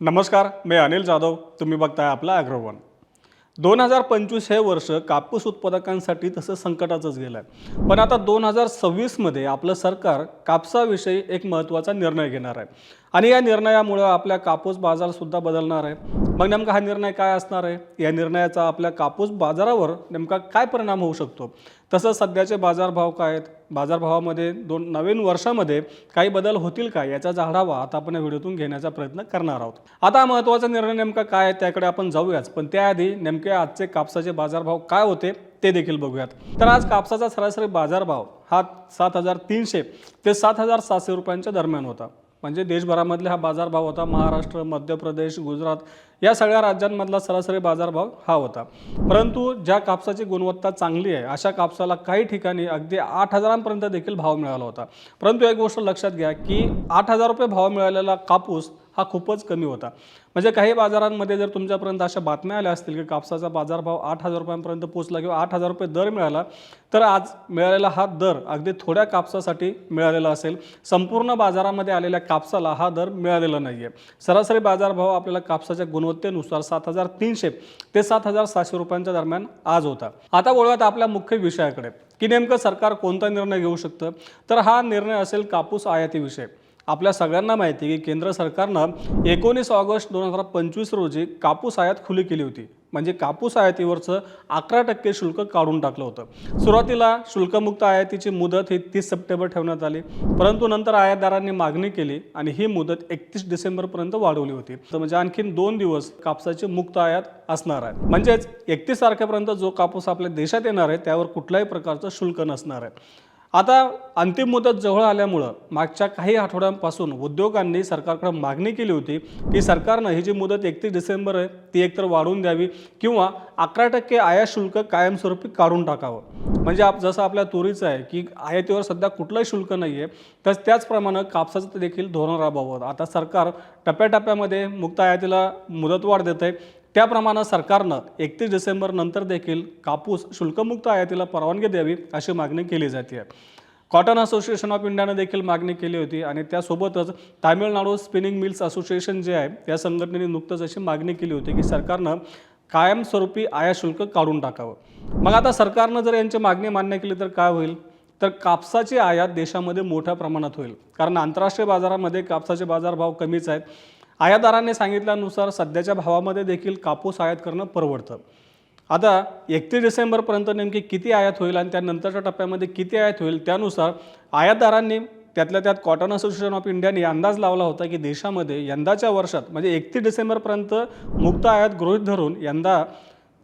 नमस्कार मी अनिल जाधव. तुम्ही बघताय आपला ॲग्रोवन दोन हजार पंचवीस हे वर्ष कापूस उत्पादकांसाठी तसं संकटाचंच गेलं आहे पण आता दोन हजार सव्वीसमध्ये आपलं सरकार कापसाविषयी एक महत्त्वाचा निर्णय घेणार आहे. आणि या निर्णयामुळं आपल्या कापूस बाजारसुद्धा बदलणार आहे. मग नेमका हा निर्णय काय असणार आहे? या निर्णयाचा आपल्या कापूस बाजारावर नेमका काय परिणाम होऊ शकतो? तसंच सध्याचे बाजारभाव काय आहेत? बाजारभावामध्ये दोन नवीन वर्षामध्ये काही बदल होतील का? याचा आढावा आता आपण या व्हिडिओतून घेण्याचा प्रयत्न करणार आहोत. आता महत्त्वाचा निर्णय नेमका काय आहे त्याकडे आपण जाऊयाच. पण त्याआधी नेमके आजचे कापसाचे बाजारभाव काय होते ते देखील बघूयात. तर आज कापसाचा सरासरी बाजारभाव हा सात हजार तीनशे ते सात हजार सातशे रुपयांच्या दरम्यान होता. म्हणजे देशभरामधले हा बाजारभाव होता. महाराष्ट्र मध्य प्रदेश गुजरात या सगळ्या राज्यांमधला सरासरी बाजारभाव हा होता. परंतु ज्या कापसाची गुणवत्ता चांगली आहे अशा कापसाला काही ठिकाणी अगदी आठ हजारांपर्यंत देखील भाव मिळाला होता. परंतु एक गोष्ट लक्षात घ्या की आठ हजार रुपये भाव मिळालेला कापूस हा खूपच कमी होता. म्हणजे काही बाजारांमध्ये जर तुमच्यापर्यंत अशा बातम्या आल्या असतील की कापसाचा बाजारभाव आठ हजार रुपयांपर्यंत पोचला किंवा आठ हजार रुपये दर मिळाला तर आज मिळालेला हा दर अगदी थोड्या कापसासाठी मिळालेला असेल. संपूर्ण बाजारामध्ये आलेल्या कापसाला हा दर मिळालेला नाही आहे सरासरी बाजारभाव आपल्याला कापसाच्या गुणवत्तेनुसार सात हजार तीनशे ते सात हजार सातशे रुपयांच्या दरम्यान आज होता. आता बोलूयात आपल्या मुख्य विषयाकडे की नेमकं सरकार कोणता निर्णय घेऊ शकतं? तर हा निर्णय असेल कापूस आयातीविषयी आपल्या सगळ्यांना माहिती की केंद्र सरकारनं एकोणीस ऑगस्ट दोन हजार पंचवीस रोजी कापूस आयात खुली केली होती. म्हणजे कापूस आयातीवरचं अकरा टक्के शुल्क काढून टाकलं होतं. सुरुवातीला शुल्कमुक्त आयातीची मुदत ही तीस सप्टेंबर ठेवण्यात आली. परंतु नंतर आयातदारांनी मागणी केली आणि ही मुदत एकतीस डिसेंबरपर्यंत वाढवली होती. तर म्हणजे आणखीन दोन दिवस कापसाची मुक्त आयात असणार आहे. म्हणजेच एकतीस तारखेपर्यंत जो कापूस आपल्या देशात येणार आहे त्यावर कुठल्याही प्रकारचं शुल्क नसणार आहे. आता अंतिम मुदत जवळ आल्यामुळं मागच्या काही आठवड्यांपासून उद्योगांनी सरकारकडे मागणी केली होती की सरकारनं ही जी मुदत एकतीस डिसेंबर आहे ती एकतर वाढवून द्यावी किंवा अकरा टक्के आयात शुल्क कायमस्वरूपी काढून टाकावं. म्हणजे आप जसं आपल्या तुरीचं आहे की आयातीवर सध्या कुठलंही शुल्क नाही आहे तर त्याचप्रमाणे कापसाचं देखील धोरण राबवावं. आता सरकार टप्प्याटप्प्यामध्ये मुक्त आयातीला मुदतवाढ देत आहे त्याप्रमाणे सरकारनं एकतीस डिसेंबर नंतर देखील कापूस शुल्कमुक्त आयातीला परवानगी द्यावी अशी मागणी केली जाते कॉटन असोसिएशन ऑफ इंडियानं देखील मागणी केली होती आणि त्यासोबतच तामिळनाडू स्पिनिंग मिल्स असोसिएशन जे आहे त्या संघटनेने नुकतंच अशी मागणी केली होती की सरकारनं कायमस्वरूपी आयाशुल्क काढून टाकावं. मग आता सरकारनं जर यांची मागणी मान्य केली तर काय होईल? तर कापसाची आयात देशामध्ये मोठ्या प्रमाणात होईल. कारण आंतरराष्ट्रीय बाजारामध्ये कापसाचे बाजारभाव कमीच आहेत. आयातदारांनी सांगितल्यानुसार सध्याच्या भावामध्ये देखील कापूस आयात करणं परवडतं. आता एकतीस डिसेंबरपर्यंत नेमकी किती आयात होईल आणि त्यानंतरच्या टप्प्यामध्ये किती आयात होईल त्यानुसार आयातदारांनी त्यातल्या त्यात कॉटन असोसिएशन ऑफ इंडियाने अंदाज लावला होता की देशामध्ये यंदाच्या वर्षात म्हणजे एकतीस डिसेंबरपर्यंत मुक्त आयात गृहीत धरून यंदा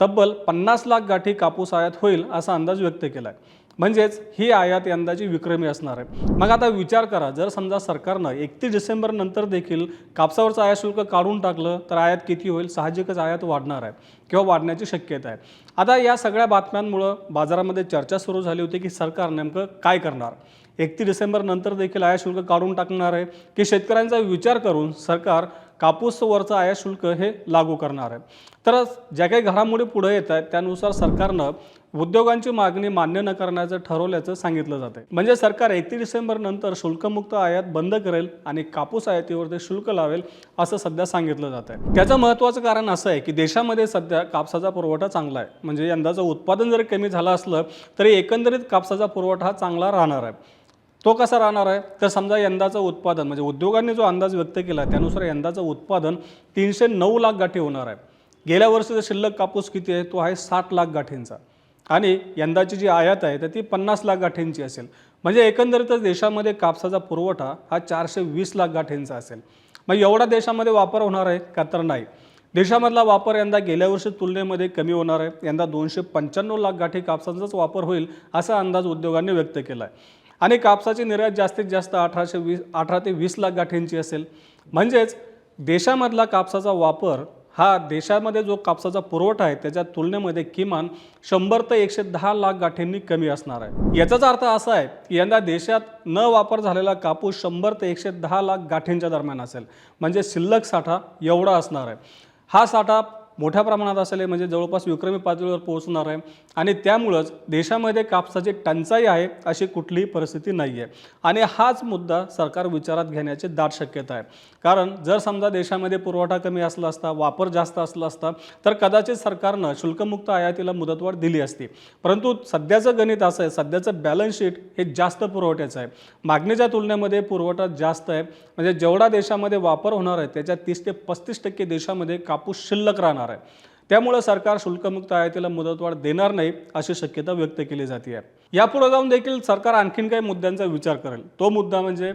तब्बल पन्नास लाख गाठी कापूस आयात होईल असा अंदाज व्यक्त केला आहे म्हणजेच ही आयात यंदाची विक्रमी असणार आहे. मग आता विचार करा जर समजा सरकारनं एकतीस डिसेंबर नंतर देखील कापसावरचं आयात शुल्क काढून टाकलं तर आयात किती होईल? साहजिकच आयात वाढणार आहे किंवा वाढण्याची शक्यता आहे. आता या सगळ्या बातम्यांमुळं बाजारामध्ये चर्चा सुरू झाली होती की सरकार नेमकं काय करणार? एकतीस डिसेंबर नंतर देखील आयात शुल्क काढून टाकणार आहे. की शेतकऱ्यांचा विचार करून सरकार कापूसवरचं आयात शुल्क हे लागू करणार आहे. तर ज्या काही घडामोडी पुढे येत आहेत त्यानुसार सरकारनं उद्योगांची मागणी मान्य न करण्याचं ठरवल्याचं सांगितलं जातं म्हणजे सरकार एकतीस डिसेंबर नंतर शुल्कमुक्त आयात बंद करेल आणि कापूस आयातीवर ते शुल्क लावेल असं सध्या सांगितलं जात आहे त्याचं महत्त्वाचं कारण असं आहे की देशामध्ये सध्या कापसाचा पुरवठा चांगला आहे. म्हणजे यंदाचं उत्पादन जरी कमी झालं असलं तरी एकंदरीत कापसाचा पुरवठा हा चांगला राहणार आहे. तो कसा राहणार आहे? तर समजा यंदाचं उत्पादन म्हणजे उद्योगांनी जो अंदाज व्यक्त केला त्यानुसार यंदाचं उत्पादन तीनशे नऊ लाख गाठी होणार आहे. गेल्या वर्षीचा शिल्लक कापूस किती आहे? तो आहे साठ लाख गाठींचा. आणि यंदाची जी आयात आहे तर ती पन्नास लाख गाठींची असेल. म्हणजे एकंदरीतच देशामध्ये कापसाचा पुरवठा हा चारशे वीस लाख गाठींचा असेल. मग एवढा देशामध्ये वापर होणार आहे का तर नाही. देशामधला वापर यंदा गेल्या वर्षी तुलनेमध्ये कमी होणार आहे. यंदा दोनशे पंच्याण्णव लाख गाठी कापसाचाच वापर होईल असा अंदाज उद्योगांनी व्यक्त केला आहे आणि कापसाची निर्यात जास्तीत जास्त अठराशे वीस अठरा ते वीस लाख गाठींची असेल. म्हणजेच देशामधला कापसाचा वापर हा देशामध्ये जो कापसाचा पुरवठा आहे त्याच्या तुलनेमध्ये किमान शंभर ते एकशे दहा लाख गाठींनी कमी असणार आहे. याचाच अर्थ असा आहे की यंदा देशात न वापर झालेला कापूस शंभर ते एकशे दहा लाख गाठींच्या दरम्यान असेल. म्हणजे शिल्लक साठा एवढा असणार आहे. हा साठा मोठ्या प्रमाणात असेल म्हणजे जवळपास विक्रमी पातळीवर पोहोचणार आहे. आणि त्यामुळंच देशामध्ये कापसाची टंचाई आहे अशी कुठलीही परिस्थिती नाही आहे आणि हाच मुद्दा सरकार विचारात घेण्याची दाट शक्यता आहे. कारण जर समजा देशामध्ये पुरवठा कमी असला असता वापर जास्त असला असता तर कदाचित सरकारनं शुल्कमुक्त आयातीला मुदतवाढ दिली असती. परंतु सध्याचं गणित असं आहे सध्याचं बॅलन्स शीट हे जास्त पुरवठ्याचं आहे. मागणीच्या तुलनेमध्ये पुरवठा जास्त आहे. म्हणजे जेवढा देशामध्ये वापर होणार आहे त्याच्या तीस ते पस्तीस टक्के देशामध्ये कापूस शिल्लक राहणार. आहे. त्यामुळं सरकार शुल्कमुक्त आयातीला मुदतवाढ देणार नाही अशी शक्यता व्यक्त केली जाते. आहे यापुढे जाऊन देखील सरकार आणखीन काही मुद्द्यांचा विचार करेल. तो मुद्दा म्हणजे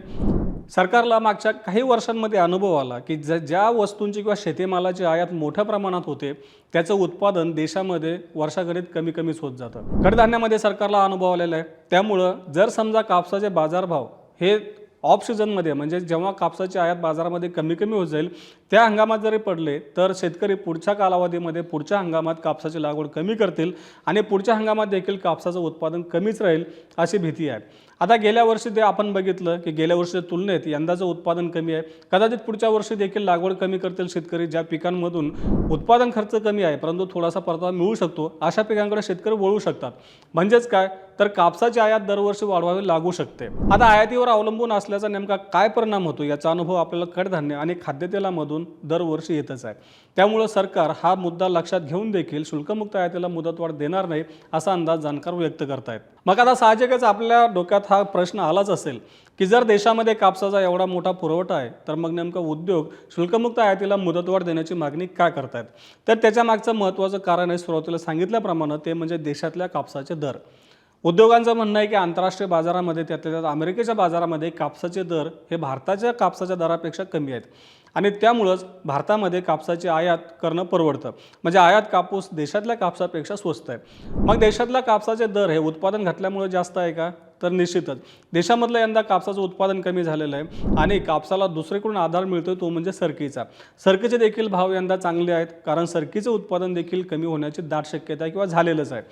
सरकारला मागच्या काही वर्षांमध्ये अनुभव आला की ज ज्या वस्तूंची किंवा शेतीमालाची आयात मोठ्या प्रमाणात होते त्याचं उत्पादन देशामध्ये वर्षागणित कमी कमीच होत जातं. कडधान्यामध्ये सरकारला अनुभव आलेला आहे. त्यामुळं जर समजा कापसाचे बाजारभाव हे ऑफ सीझनमध्ये म्हणजे जेव्हा कापसाची आयात बाजारामध्ये कमी कमी होत जाईल त्या हंगामात जरी पडले तर शेतकरी पुढच्या कालावधीमध्ये पुढच्या हंगामात कापसाची लागवड कमी करतील आणि पुढच्या हंगामात देखील कापसाचं उत्पादन कमीच राहील अशी भीती आहे. आता गेल्या वर्षी ते आपण बघितलं की गेल्या वर्षीच्या तुलनेत यंदाचं उत्पादन कमी आहे. कदाचित पुढच्या वर्षी देखील लागवड कमी करतील शेतकरी ज्या पिकांमधून उत्पादन खर्च कमी आहे परंतु थोडासा परतावा मिळू शकतो अशा पिकांकडे शेतकरी वळू शकतात. म्हणजेच काय? तर कापसाची आयात दरवर्षी वाढवावी लागू शकते. आता आयातीवर अवलंबून असल्याचा नेमका काय परिणाम होतो याचा अनुभव आपल्याला कडधान्य आणि खाद्यतेलामधून दरवर्षी येतच आहे. त्यामुळं सरकार हा मुद्दा लक्षात घेऊन देखील शुल्कमुक्त आयातीला मुदतवाढ देणार नाही असा अंदाज जाणकार व्यक्त करतायत. मग आता साहजिकच आपल्या डोक्यात हा प्रश्न आलाच असेल की जर देशामध्ये कापसाचा एवढा मोठा पुरवठा आहे तर मग नेमकं उद्योग शुल्कमुक्त आयातीला मुदतवाढ देण्याची मागणी का करतायत? तर त्याच्या मागचं महत्त्वाचं कारण आहे सुरुवातीला सांगितल्याप्रमाणे ते म्हणजे देशातल्या कापसाचे दर. उद्योगांचं म्हणणं आहे की आंतरराष्ट्रीय बाजारामध्ये त्यातल्या त्यात अमेरिकेच्या बाजारामध्ये कापसाचे दर हे भारताच्या कापसाच्या दरापेक्षा कमी आहेत. आणि त्यामुळंच भारतामध्ये कापसाची आयात करणं परवडतं. म्हणजे आयात कापूस देशातल्या कापसापेक्षा स्वस्त आहे. मग देशातल्या कापसाचे दर हे उत्पादन घातल्यामुळे जास्त आहे का? तर निश्चितच. देशामधलं यंदा कापसाचं उत्पादन कमी झालेलं आहे आणि कापसाला दुसरीकडून आधार मिळतो तो म्हणजे सरकीचा. सरकीचे देखील भाव यंदा चांगले आहेत कारण सरकीचं उत्पादन देखील कमी होण्याची दाट शक्यता आहे किंवा झालेलंच आहे.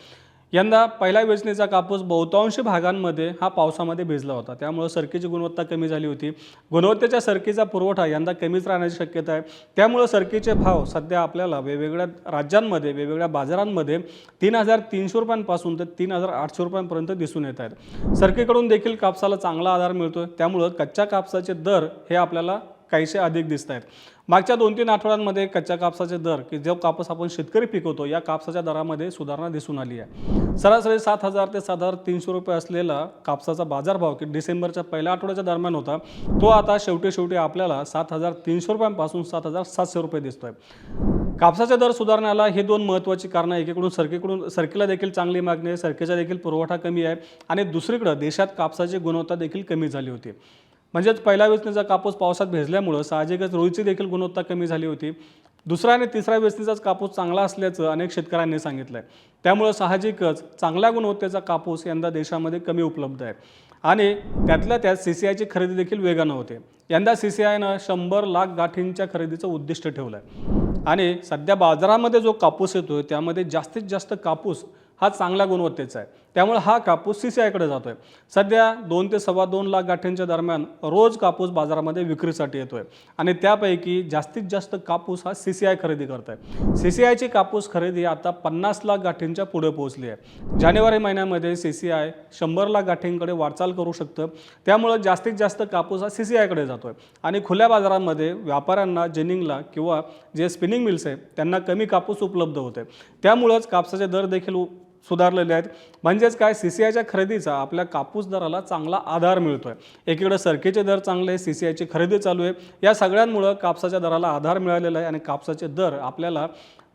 यंदा पहिल्या वेचणीचा कापूस बहुतांश भागांमध्ये हा पावसामध्ये भिजला होता. त्यामुळं सरकीची गुणवत्ता कमी झाली होती. गुणवत्तेच्या सरकीचा पुरवठा यंदा कमीच राहण्याची शक्यता आहे. त्यामुळं सरकीचे भाव सध्या आपल्याला वेगवेगळ्या राज्यांमध्ये वेगवेगळ्या बाजारांमध्ये तीन हजार तीनशे रुपयांपासून तर तीन हजार आठशे रुपयांपर्यंत दिसून येत आहेत. सरकीकडून देखील कापसाला चांगला आधार मिळतो त्यामुळं कच्च्या कापसाचे दर हे आपल्याला काहीसे अधिक दिसत आहेत मागच्या दोन तीन आठवड्यांमध्ये कच्च्या कापसाचे दर की जो कापूस आपण शेतकरी पिकवतो या कापसाच्या दरामध्ये सुधारणा दिसून आली आहे. सरासरी सात हजार ते सात हजार तीनशे रुपये असलेला कापसाचा बाजारभाव की डिसेंबरच्या पहिल्या आठवड्याच्या दरम्यान होता तो आता शेवटी शेवटी आपल्याला सात हजार तीनशे रुपयांपासून सात हजार सातशे रुपये दिसतोय. कापसाचे दर सुधारण्याला हे दोन महत्त्वाची कारणं एकीकडून सरकीकडून सरकीला देखील चांगली मागणी आहे सरकीचा देखील पुरवठा कमी आहे आणि दुसरीकडं देशात कापसाची गुणवत्ता देखील कमी झाली होती. म्हणजेच पहिल्या वेचणीचा कापूस पावसात भेजल्यामुळं साहजिकच रोईची देखील गुणवत्ता कमी झाली होती. दुसरा आणि तिसऱ्या वेचणीचाच कापूस चांगला असल्याचं अनेक शेतकऱ्यांनी सांगितलं आहे त्यामुळं साहजिकच चांगल्या गुणवत्तेचा कापूस यंदा देशामध्ये कमी उपलब्ध आहे. आणि त्यातल्या त्यात सी सी आयची खरेदी देखील वेगानं होते. यंदा सी सी आयनं शंभर लाख गाठींच्या खरेदीचं उद्दिष्ट ठेवलं आहे आणि सध्या बाजारामध्ये जो कापूस येतोय त्यामध्ये जास्तीत जास्त कापूस हा चांगल्या गुणवत्तेचा आहे. त्यामुळे हा कापूस सी सी आयकडे जातो आहे सध्या दोन ते सव्वा दोन लाख गाठींच्या दरम्यान रोज कापूस बाजारामध्ये विक्रीसाठी येतो आहे आणि त्यापैकी जास्तीत जास्त कापूस हा सी सी आय खरेदी करत आहे सी सी आयची कापूस खरेदी आता पन्नास लाख गाठींच्या पुढे पोहोचली आहे. जानेवारी महिन्यामध्ये सी सी आय शंभर लाख गाठींकडे वाटचाल करू शकतं. त्यामुळं जास्तीत जास्त कापूस हा सी सी आयकडे जातो आहे आणि खुल्या बाजारामध्ये व्यापाऱ्यांना जेनिंगला किंवा जे स्पिनिंग मिल्स आहे त्यांना कमी कापूस उपलब्ध होते त्यामुळंच कापसाचे दर देखील उ- सुधारलेले आहेत. म्हणजेच काय? सी सी आयच्या खरेदीचा आपल्या कापूस दराला चांगला आधार मिळतो आहे एकीकडे सरकीचे दर चांगले आहे सी सी आयची खरेदी चालू आहे. या सगळ्यांमुळं कापसाच्या दराला आधार मिळालेला आहे आणि कापसाचे दर आपल्याला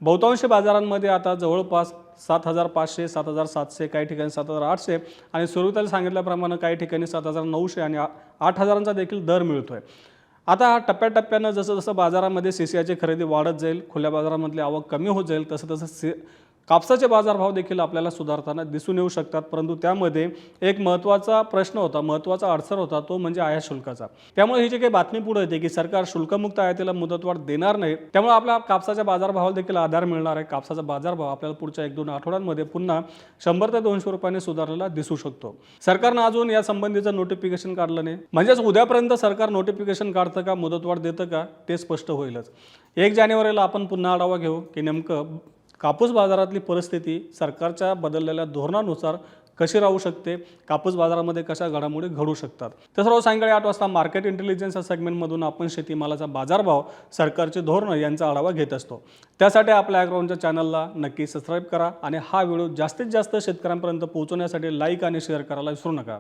बहुतांश बाजारांमध्ये आता जवळपास सात हजार पाचशे सात हजार सातशे काही ठिकाणी सात हजार आठशे आणि सुरुवातीला सांगितल्याप्रमाणे काही ठिकाणी सात हजार नऊशे आणि आठ हजारांचा देखील दर मिळतो आहे आता हा टप्प्याटप्प्यानं जसं जसं बाजारामध्ये सी सी आयची खरेदी वाढत जाईल खुल्या बाजारामधली आवक कमी होत जाईल तसं तसं सी कापसाचे बाजारभाव देखील आपल्याला सुधारताना दिसून येऊ शकतात परंतु त्यामध्ये एक महत्त्वाचा प्रश्न होता महत्त्वाचा अडसर होता तो म्हणजे आयात शुल्काचा. त्यामुळे ही जी काही बातमी पुढे येते की सरकार शुल्कमुक्त आयातीला मुदतवाढ देणार नाही त्यामुळे आपल्या कापसाच्या बाजारभावाला देखील आधार मिळणार आहे. कापसाचा बाजारभाव आपल्याला पुढच्या एक दोन आठवड्यांमध्ये पुन्हा शंभर ते दोनशे रुपयांनी सुधारलेला दिसू शकतो. सरकारनं अजून या संबंधीचं नोटिफिकेशन काढलं नाही. म्हणजेच उद्यापर्यंत सरकार नोटिफिकेशन काढतं का मुदतवाढ देतं का ते स्पष्ट होईलच. एक जानेवारीला आपण पुन्हा आढावा घेऊ की नेमकं कापूस बाजारातली परिस्थिती सरकारच्या बदललेल्या धोरणानुसार कशी राहू शकते? कापूस बाजारामध्ये कशा घडामोडी घडू शकतात? तर सर्व सायंकाळी आठ वाजता मार्केट इंटेलिजन्स या सेगमेंटमधून आपण शेतीमालाचा बाजारभाव सरकारचे धोरणं यांचा आढावा घेत असतो. त्यासाठी आपल्या ॲग्राऊंडच्या चॅनलला नक्की सबस्क्राईब करा आणि हा व्हिडिओ जास्तीत जास्त शेतकऱ्यांपर्यंत पोहोचवण्यासाठी लाईक आणि शेअर करायला विसरू नका.